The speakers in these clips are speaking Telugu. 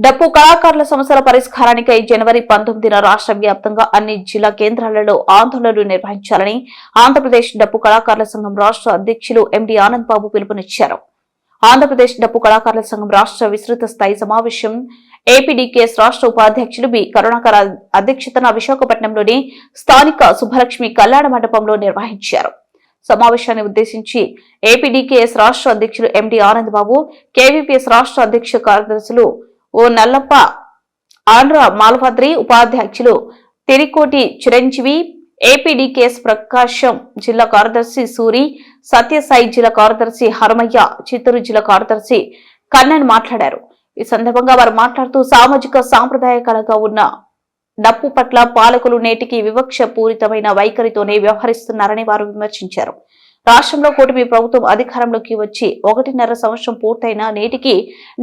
డప్పు కళాకారుల సమస్యల పరిష్కారానికై జనవరి పంతొమ్మిదిన రాష్ట్ర వ్యాప్తంగా అన్ని జిల్లా కేంద్రాలలో ఆందోళనలు నిర్వహించాలని ఆంధ్రప్రదేశ్ డప్పు కళాకారుల సంఘం రాష్ట్ర అధ్యక్షులు ఎండి ఆనంద్ బాబు పిలుపునిచ్చారు. ఆంధ్రప్రదేశ్ డప్పు కళాకారుల సంఘం రాష్ట్ర విస్తృత స్థాయి సమావేశం ఏపీడీకేఎస్ రాష్ట్ర ఉపాధ్యక్షులు బి. కరుణాకర్ అధ్యక్షతన విశాఖపట్నంలోని స్థానిక సుబ్బలక్ష్మి కళ్యాణ మండపంలో నిర్వహించారు. సమావేశాన్ని ఉద్దేశించి ఏపీడీకేఎస్ రాష్ట్ర అధ్యక్షులు ఎండి ఆనంద్ బాబు కేవీపీఎస్ రాష్ట్ర అధ్యక్ష కార్యదర్శులు ఓ నల్లప్ప ఆంధ్ర మాల్భద్రి ఉపాధ్యక్షులు తిరికోటి చిరంజీవి ఏపీడీకేఎస్ ప్రకాశం జిల్లా కార్యదర్శి సూరి సత్యసాయి జిల్లా కార్యదర్శి హరమయ్య చిత్తూరు జిల్లా కార్యదర్శి కన్నన్ మాట్లాడారు. ఈ సందర్భంగా వారు మాట్లాడుతూ సామాజిక సాంప్రదాయ కళగా ఉన్న డప్పు పట్ల పాలకులు నేటికి వివక్ష పూరితమైన వైఖరితోనే వ్యవహరిస్తున్నారని వారు విమర్శించారు. రాష్ట్రంలో కూటమి ప్రభుత్వం అధికారంలోకి వచ్చి ఒకటిన్నర సంవత్సరం పూర్తయినా నేటికి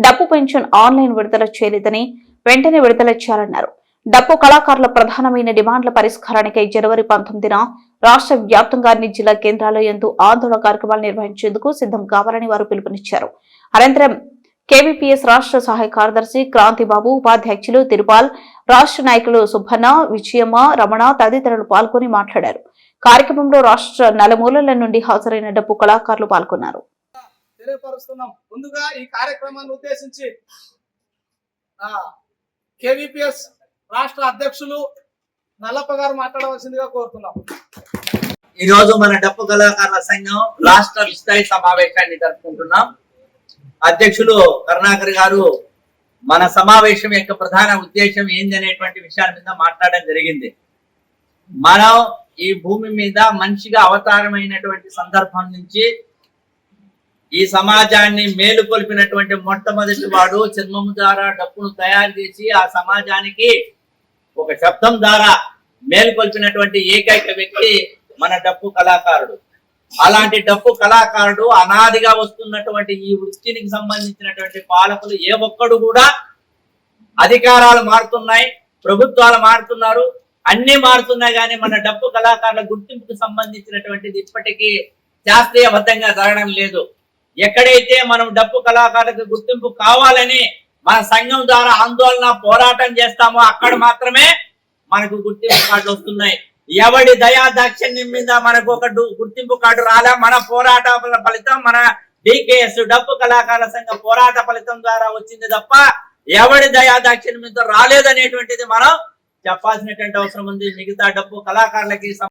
డప్పు పెన్షన్ ఆన్లైన్ విడుదల చేయలేదని వెంటనే విడుదల చేయాలన్నారు. డప్పు కళాకారుల ప్రధానమైన డిమాండ్ల పరిష్కారానికై జనవరి పంతొమ్మిదిన రాష్ట్ర వ్యాప్తంగా అన్ని జిల్లా కేంద్రాల్లో ఎంతో ఆందోళన కార్యక్రమాలు నిర్వహించేందుకు సిద్ధం కావాలని వారు పిలుపునిచ్చారు. అనంతరం కేవీపీఎస్ రాష్ట్ర సహాయ కార్యదర్శి క్రాంతిబాబు ఉపాధ్యక్షులు తిరుపాల్ రాష్ట్ర నాయకులు సుబ్బన్న విజయమ్మ రమణ తదితరులు పాల్గొని మాట్లాడారు. కార్యక్రమంలో రాష్ట్ర నలుమూలల నుండి హాజరైన డప్పు కళాకారులు పాల్గొన్నారు. ముందుగా ఈ కార్యక్రమాన్ని ఉద్దేశించి కేవీపీఎస్ రాష్ట్ర అధ్యక్షులు నల్లప్ప గారు మాట్లాడవలసిందిగా కోరుతున్నాం. ఈ రోజు మన డప్పు కళాకారుల సంఘం రాష్ట్ర విస్తారి సమావేశాన్ని జరుపుకుంటున్నాం. అధ్యక్షులు కరుణాకర్ గారు మన సమావేశం యొక్క ప్రధాన ఉద్దేశం ఏంది అనేటువంటి విషయాల మీద మాట్లాడడం జరిగింది. మనం ఈ భూమి మీద మనిషిగా అవతారమైనటువంటి సందర్భం నుంచి ఈ సమాజాన్ని మేలుకొల్పినటువంటి మొట్టమొదటి వాడు చర్మము ద్వారా డప్పును తయారు చేసి ఆ సమాజానికి ఒక శబ్దం ద్వారా మేలుకొల్పినటువంటి ఏకైక వ్యక్తి మన డప్పు కళాకారుడు. అలాంటి డప్పు కళాకారుడు అనాదిగా వస్తున్నటువంటి ఈ వృత్తికి సంబంధించినటువంటి పాలకులు ఏ ఒక్కడు కూడా అధికారాలు మారుతున్నాయి ప్రభుత్వాలు మారుతున్నారు అన్ని మారుతున్నాయి కానీ మన డప్పు కళాకారుల గుర్తింపుకు సంబంధించినటువంటిది ఇప్పటికీ శాస్త్రీయబద్ధంగా జరగడం లేదు. ఎక్కడైతే మనం డప్పు కళాకారులకు గుర్తింపు కావాలని మన సంఘం ద్వారా ఆందోళన పోరాటం చేస్తామో అక్కడ మాత్రమే మనకు గుర్తింపు కార్డులు వస్తున్నాయి. ఎవడి దయా దాక్షిణ్యం మీద మనకు ఒక గుర్తింపు కార్డు రాలే? మన పోరాట ఫలితం మన డికేఎస్ డబ్బు కళాకారుల సంఘ పోరాట ఫలితం ద్వారా వచ్చింది తప్ప ఎవడి దయా దాక్షిణ్యం మీద రాలేదనేటువంటిది మనం చెప్పాల్సినటువంటి అవసరం ఉంది. మిగతా డబ్బు కళాకారులకి